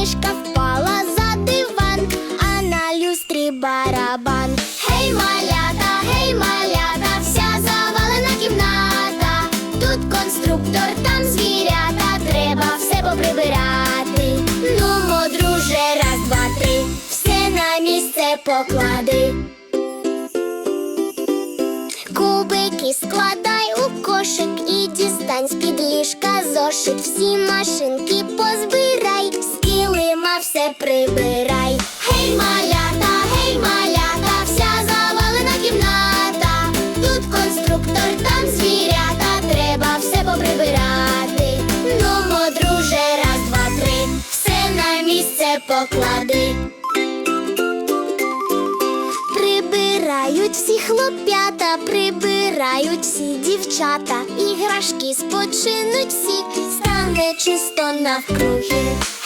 книжка впала за диван, а на люстрі барабан. Гей, малята, гей, малята, вся завалена кімната. Тут конструктор, там звірята, треба все поприбирати. Ну, друже, раз, два, три, все на місце поклади. Кубики складай у кошик і дістань з під ліжка зошит всі машинки позбирай все прибирай. Гей, малята, гей, малята, вся завалена кімната. Тут конструктор, там звірята, треба все поприбирати. Нумо, друже, раз, два, три, все на місце поклади. Прибирають всі хлоп'ята, прибирають всі дівчата, іграшки спочинуть всі, стане чисто навкруги.